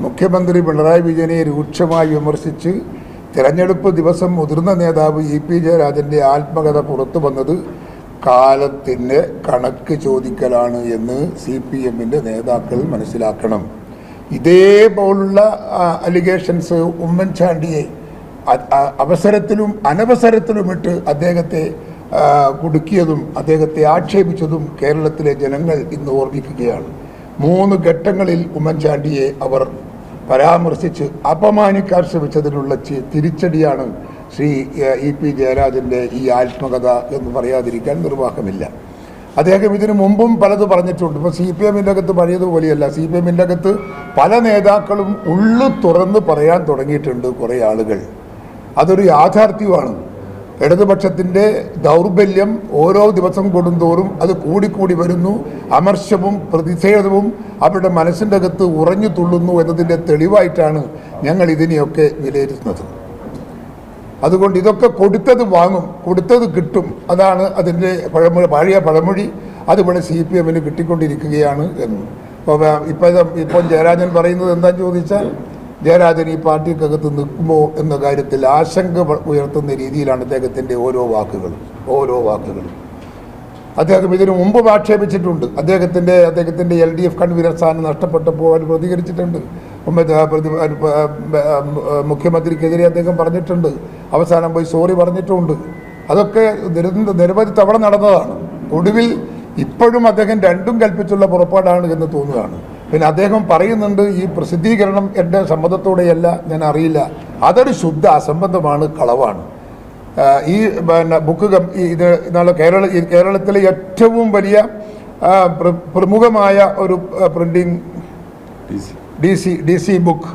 മുഖ്യമന്ത്രി പിണറായി വിജയനെ രൂക്ഷമായി വിമർശിച്ച് തിരഞ്ഞെടുപ്പ് ദിവസം മുതിർന്ന നേതാവ് ഇ പി ജയരാജന്റെ ആത്മകഥ പുറത്തു വന്നത് കാലത്തിന്റെ കണക്ക് ചോദിക്കലാണ് എന്ന് സി പി എമ്മിന്റെ നേതാക്കൾ മനസ്സിലാക്കണം. ഇതേപോലുള്ള അലിഗേഷൻസ് ഉമ്മൻചാണ്ടിയെ അവസരത്തിലും അനവസരത്തിലുമിട്ട് അദ്ദേഹത്തെ കുടുക്കിയതും അദ്ദേഹത്തെ ആക്ഷേപിച്ചതും കേരളത്തിലെ ജനങ്ങൾ ഇന്ന് ഓർമ്മിക്കുകയാണ്. മൂന്ന് ഘട്ടങ്ങളിൽ ഉമ്മൻചാണ്ടിയെ അവർ പരാമർശിച്ച് അപമാനിക്കാൻ ശ്രമിച്ചതിനുള്ള തിരിച്ചടിയാണ് ശ്രീ ഇ പി ജയരാജന്റെ ഈ ആത്മകഥ എന്ന് പറയാതിരിക്കാൻ നിർവാഹമില്ല. അദ്ദേഹം ഇതിനു മുമ്പും പലത് പറഞ്ഞിട്ടുണ്ട്. ഇപ്പോൾ സി പി എമ്മിന്റെ അകത്ത് പഴയതുപോലെയല്ല. സി പി എമ്മിന്റെ അകത്ത് പല നേതാക്കളും ഉള്ളു തുറന്ന് പറയാൻ തുടങ്ങിയിട്ടുണ്ട് കുറേ ആളുകൾ. അതൊരു യാഥാർത്ഥ്യമാണ്. ഇടതുപക്ഷത്തിന്റെ ദൗർബല്യം ഓരോ ദിവസം കൂടുന്തോറും അത് കൂടിക്കൂടി വരുന്നു. അമർഷവും പ്രതിഷേധവും അവരുടെ മനസ്സിന്റെ അകത്ത് ഉറഞ്ഞു തുള്ളുന്നു എന്നതിന്റെ തെളിവായിട്ടാണ് ഞങ്ങൾ ഇതിനെയൊക്കെ വിലയിരുത്തുന്നത്. അതുകൊണ്ട് ഇതൊക്കെ കൊടുത്തത് വാങ്ങും കൊടുത്തത് കിട്ടും. അതാണ് അതിന്റെ പഴമൊഴി പഴയ പഴമൊഴി. അതുപോലെ സി പി എമ്മിന് കിട്ടിക്കൊണ്ടിരിക്കുകയാണ് എന്ന്. ഇപ്പം ഇപ്പോൾ ജയരാജൻ പറയുന്നത് എന്താണെന്ന് ചോദിച്ചാൽ ജയരാജൻ ഈ പാർട്ടിക്കകത്ത് നിൽക്കുമോ എന്ന കാര്യത്തിൽ ആശങ്ക ഉയർത്തുന്ന രീതിയിലാണ് അദ്ദേഹത്തിന്റെ ഓരോ വാക്കുകളും ഓരോ വാക്കുകളും അദ്ദേഹം ഇതിനു മുമ്പ് ആക്ഷേപിച്ചിട്ടുണ്ട്. അദ്ദേഹത്തിന്റെ അദ്ദേഹത്തിന്റെ എൽ ഡി എഫ് കൺവീനർ സ്ഥാനം നഷ്ടപ്പെട്ടപ്പോൾ അവർ പ്രതികരിച്ചിട്ടുണ്ട്. മുഖ്യമന്ത്രിക്കെതിരെ അദ്ദേഹം പറഞ്ഞിട്ടുണ്ട്. അവസാനം പോയി സോറി പറഞ്ഞിട്ടുമുണ്ട് അതൊക്കെ നിരന്ത- നിരവധി തവണ നടന്നതാണ്. ഒടുവിൽ ഇപ്പോഴും അദ്ദേഹം രണ്ടും കൽപ്പിച്ചുള്ള പുറപ്പാടാണ് എന്ന് തോന്നുകയാണ്. പിന്നെ അദ്ദേഹം പറയുന്നുണ്ട് ഈ പ്രസിദ്ധീകരണം എന്റെ സമ്മതത്തോടെയല്ല ഞാൻ അറിയില്ല. അതൊരു ശുദ്ധ അസംബന്ധമാണ് കളവാണ്. ഈ പിന്നെ ബുക്ക് ഇത് നാളെ കേരള കേരളത്തിലെ ഏറ്റവും വലിയ പ്രമുഖമായ ഒരു printing D C. D C book.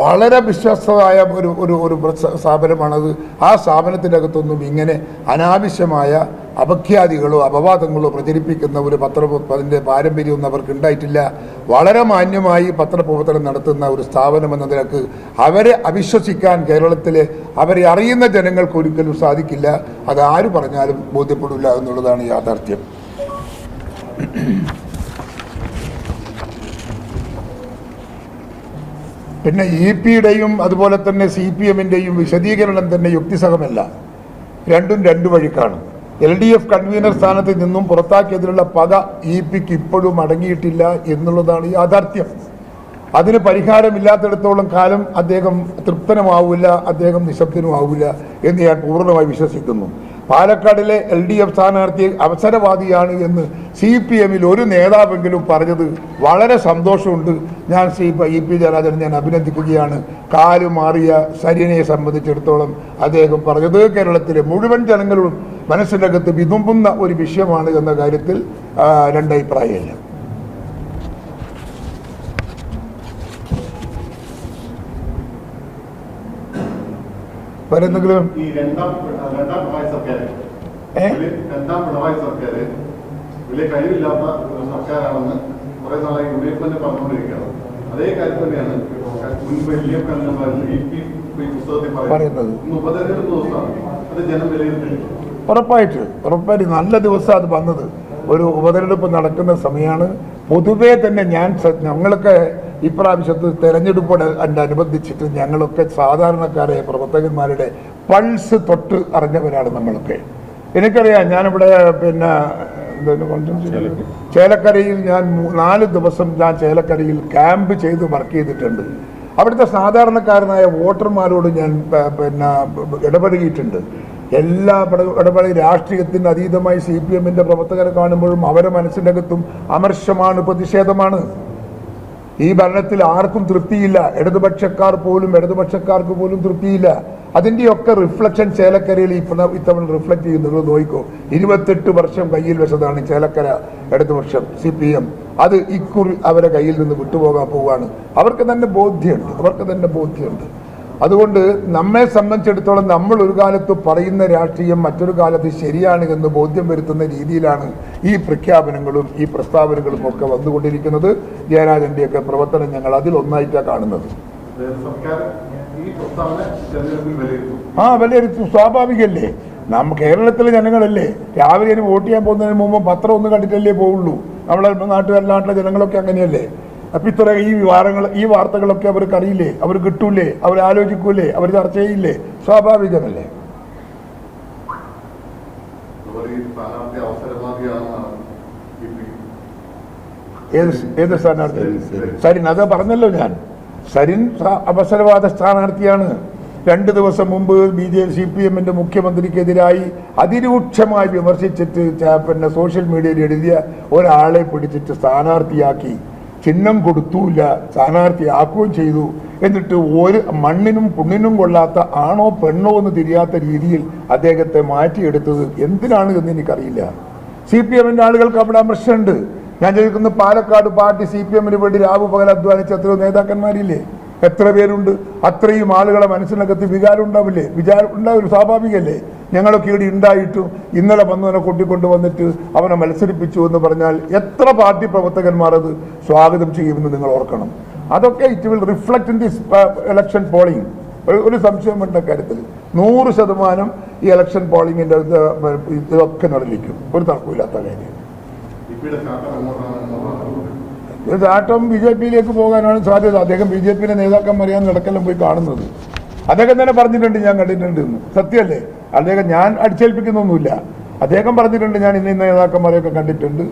വളരെ വിശ്വസ്തമായ ഒരു ഒരു ഒരു സ്ഥാപനമാണത്. ആ സ്ഥാപനത്തിന്റെ അകത്തൊന്നും ഇങ്ങനെ അനാവശ്യമായ അപഖ്യാതികളോ അപവാദങ്ങളോ പ്രചരിപ്പിക്കുന്ന ഒരു പത്ര അതിന്റെ പാരമ്പര്യമൊന്നും അവർക്ക് ഉണ്ടായിട്ടില്ല. വളരെ മാന്യമായി പത്രപ്രവർത്തനം നടത്തുന്ന ഒരു സ്ഥാപനം എന്ന നിലയ്ക്ക് അവരെ അവിശ്വസിക്കാൻ കേരളത്തിലെ അവരെ അറിയുന്ന ജനങ്ങൾക്ക് ഒരിക്കലും സാധിക്കില്ല. അത് ആര് പറഞ്ഞാലും ബോധ്യപ്പെടില്ല എന്നുള്ളതാണ് യാഥാർത്ഥ്യം. പിന്നെ ഇ പിയുടെയും അതുപോലെ തന്നെ സി പി എമ്മിന്റെയും വിശദീകരണം തന്നെ യുക്തിസഹമല്ല. രണ്ടും രണ്ടു വഴിക്കാണ്. എൽ ഡി എഫ് കൺവീനർ സ്ഥാനത്ത് നിന്നും പുറത്താക്കിയതിലുള്ള പക ഇ പിക്ക് ഇപ്പോഴും അടങ്ങിയിട്ടില്ല എന്നുള്ളതാണ് യാഥാർത്ഥ്യം. അതിന് പരിഹാരമില്ലാത്തിടത്തോളം കാലം അദ്ദേഹം തൃപ്തനുമാവില്ല അദ്ദേഹം നിശബ്ദനുമാവില്ല എന്ന് ഞാൻ പൂർണമായി വിശ്വസിക്കുന്നു. പാലക്കാടിലെ എൽ ഡി എഫ് സ്ഥാനാർത്ഥി അവസരവാദിയാണ് എന്ന് സി പി എമ്മിൽ ഒരു നേതാവെങ്കിലും പറഞ്ഞത് വളരെ സന്തോഷമുണ്ട്. ഞാൻ സി ഇ പി ജയരാജൻ ഞാൻ അഭിനന്ദിക്കുകയാണ്. കാലു മാറിയ സരിനെ സംബന്ധിച്ചിടത്തോളം അദ്ദേഹം പറഞ്ഞത് കേരളത്തിലെ മുഴുവൻ ജനങ്ങളും മനസ്സിനകത്ത് വിതുമ്പുന്ന ഒരു വിഷയമാണ് എന്ന കാര്യത്തിൽ രണ്ടഭിപ്രായമില്ല. പറയുന്നത്. ഉറപ്പായിട്ട് ഉറപ്പായിട്ട് നല്ല ദിവസം അത് വന്നത്. ഒരു ഉപതെരഞ്ഞെടുപ്പ് നടക്കുന്ന സമയമാണ് പൊതുവേ തന്നെ ഞാൻ ഞങ്ങളൊക്കെ ഇപ്രാവശ്യത്ത് തെരഞ്ഞെടുപ്പോട് അനുബന്ധിച്ചിട്ട് ഞങ്ങളൊക്കെ സാധാരണക്കാരെ പ്രവർത്തകന്മാരുടെ പൾസ് തൊട്ട് അറിഞ്ഞവരാണ് നമ്മളൊക്കെ. എനിക്കറിയാം ഞാനിവിടെ പിന്നെ? ചേലക്കരയിൽ ഞാൻ നാല് ദിവസം ഞാൻ ചേലക്കരയിൽ ക്യാമ്പ് ചെയ്ത് വർക്ക് ചെയ്തിട്ടുണ്ട്. അവിടുത്തെ സാധാരണക്കാരനായ വോട്ടർമാരോട് ഞാൻ പിന്നെ ഇടപഴകിയിട്ടുണ്ട്. എല്ലാ പട- ഇടപെടൽ രാഷ്ട്രീയത്തിന് അതീതമായി സി പി എമ്മിന്റെ പ്രവർത്തകരെ കാണുമ്പോഴും അവരെ മനസ്സിനകത്തും അമർഷമാണ് പ്രതിഷേധമാണ്. ഈ ഭരണത്തിൽ ആർക്കും തൃപ്തിയില്ല. ഇടതുപക്ഷക്കാർ പോലും ഇടതുപക്ഷക്കാർക്ക് പോലും തൃപ്തിയില്ല. അതിന്റെയൊക്കെ റിഫ്ലക്ഷൻ ചേലക്കരയിൽ ഇപ്പം ഇത്തവണ റിഫ്ലക്ട് ചെയ്യുന്നത് നോക്കോ. ഇരുപത്തെട്ട് വർഷം കയ്യിൽ വെച്ചതാണ് ചേലക്കര ഇടതുപക്ഷം സി പി എം. അത് ഇക്കുറി അവരെ കയ്യിൽ നിന്ന് വിട്ടുപോകാൻ പോവുകയാണ് അവർക്ക് തന്നെ ബോധ്യമുണ്ട്. അവർക്ക് തന്നെ ബോധ്യമുണ്ട്. അതുകൊണ്ട് നമ്മെ സംബന്ധിച്ചിടത്തോളം നമ്മൾ ഒരു കാലത്ത് പറയുന്ന രാഷ്ട്രീയം മറ്റൊരു കാലത്ത് ശരിയാണ് എന്ന് ബോധ്യം വരുത്തുന്ന രീതിയിലാണ് ഈ പ്രഖ്യാപനങ്ങളും ഈ പ്രസ്താവനകളും ഒക്കെ വന്നുകൊണ്ടിരിക്കുന്നത്. ജയരാജന്റെയൊക്കെ പ്രവർത്തനം ഞങ്ങൾ അതിലൊന്നായിട്ടാണ് കാണുന്നത്. ആ വിലയിരുത്തും. സ്വാഭാവികല്ലേ? നമ്മ കേരളത്തിലെ ജനങ്ങളല്ലേ? രാവിലെ വോട്ട് ചെയ്യാൻ പോകുന്നതിന് മുമ്പ് പത്രം ഒന്നും കണ്ടിട്ടല്ലേ പോവുള്ളൂ. നമ്മളെ നാട്ടുകാരിലെ നാട്ടിലെ ജനങ്ങളൊക്കെ അങ്ങനെയല്ലേ? അപ്പൊ ഇത്ര ഈ വിവാരങ്ങൾ ഈ വാർത്തകളൊക്കെ അവർക്ക് അറിയില്ലേ? അവർ കിട്ടൂലേ? അവർ ആലോചിക്കൂലേ? അവർ ചർച്ച ചെയ്യില്ലേ? സ്വാഭാവികമല്ലേ? ഏത് ഏത് സ്ഥാനാർത്ഥി? സരിൻ അത് പറഞ്ഞല്ലോ ഞാൻ. സരിൻ അവസരവാദ സ്ഥാനാർത്ഥിയാണ്. രണ്ട് ദിവസം മുമ്പ് ബി ജെ സി പി എമ്മിന്റെ മുഖ്യമന്ത്രിക്കെതിരായി അതിരൂക്ഷമായി വിമർശിച്ചിട്ട് പിന്നെ സോഷ്യൽ മീഡിയയിൽ എഴുതിയ ഒരാളെ പിടിച്ചിട്ട് സ്ഥാനാർത്ഥിയാക്കി. ചിഹ്നം കൊടുത്തൂല്ല സ്ഥാനാർത്ഥിയാക്കുകയും ചെയ്തു. എന്നിട്ട് ഒരു മണ്ണിനും പുണ്ണിനും കൊള്ളാത്ത ആണോ പെണ്ണോ എന്ന് തിരിയാത്ത രീതിയിൽ അദ്ദേഹത്തെ മാറ്റിയെടുത്തത് എന്തിനാണ് എന്ന് എനിക്കറിയില്ല. സി പി എമ്മിന്റെ ആളുകൾക്ക് അവിടെ അമർശമുണ്ട് ഞാൻ ചോദിക്കുന്നു പാലക്കാട് പാർട്ടി സി പി എമ്മിന് വേണ്ടി രാവ് പകൽ അധ്വാനിച്ച എത്രയോ നേതാക്കന്മാരില്ലേ? എത്ര പേരുണ്ട്? അത്രയും ആളുകളെ മനസ്സിനകത്ത് വികാരം ഉണ്ടാവില്ലേ? വിചാരം ഉണ്ടാവില്ല സ്വാഭാവികല്ലേ? ഞങ്ങളൊക്കെ ഇവിടെ ഉണ്ടായിട്ടും ഇന്നലെ വന്നവനെ കൂട്ടിക്കൊണ്ട് വന്നിട്ട് അവനെ മത്സരിപ്പിച്ചു എന്ന് പറഞ്ഞാൽ എത്ര പാർട്ടി പ്രവർത്തകന്മാർ അത് സ്വാഗതം ചെയ്യുമെന്ന് നിങ്ങൾ ഓർക്കണം. അതൊക്കെ it will reflect in this election polling ഒരു സംശയം വേണ്ട കാര്യത്തിൽ. നൂറ് ശതമാനം ഈ ഇലക്ഷൻ പോളിങ്ങിന്റെ ഇതൊക്കെ നടന്നിരിക്കും. ഒരു തർക്കമില്ലാത്ത കാര്യം. പിയുടെ ചാട്ടം ബി ജെ പിയിലേക്ക് പോകാനാണ് സാധ്യത. അദ്ദേഹം ബി ജെ പിയിലെ നേതാക്കന്മാരെയാണ് നടക്കെല്ലാം പോയി കാണുന്നത്. അദ്ദേഹം തന്നെ പറഞ്ഞിട്ടുണ്ട് ഞാൻ കണ്ടിട്ടുണ്ട് എന്ന്. സത്യമല്ലേ അദ്ദേഹം ഞാൻ അടിച്ചേൽപ്പിക്കുന്നൊന്നുമില്ല. അദ്ദേഹം പറഞ്ഞിട്ടുണ്ട് ഞാൻ ഇന്ന ഇന്ന നേതാക്കന്മാരെയൊക്കെ കണ്ടിട്ടുണ്ട്.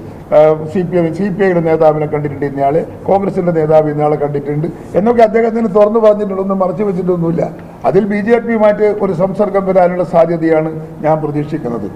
C P M C P ഐയുടെ നേതാവിനെ കണ്ടിട്ടുണ്ട് ഇന്നയാളെ. കോൺഗ്രസിന്റെ നേതാവ് ഇന്നയാളെ കണ്ടിട്ടുണ്ട്. എന്നൊക്കെ അദ്ദേഹത്തിന് തുറന്നു പറഞ്ഞിട്ടുണ്ട് ഒന്നും മറച്ചു വെച്ചിട്ടൊന്നുമില്ല. അതിൽ ബി ജെ പിയുമായിട്ട് ഒരു സംസർഗം വരാനുള്ള സാധ്യതയാണ് ഞാൻ പ്രതീക്ഷിക്കുന്നത്.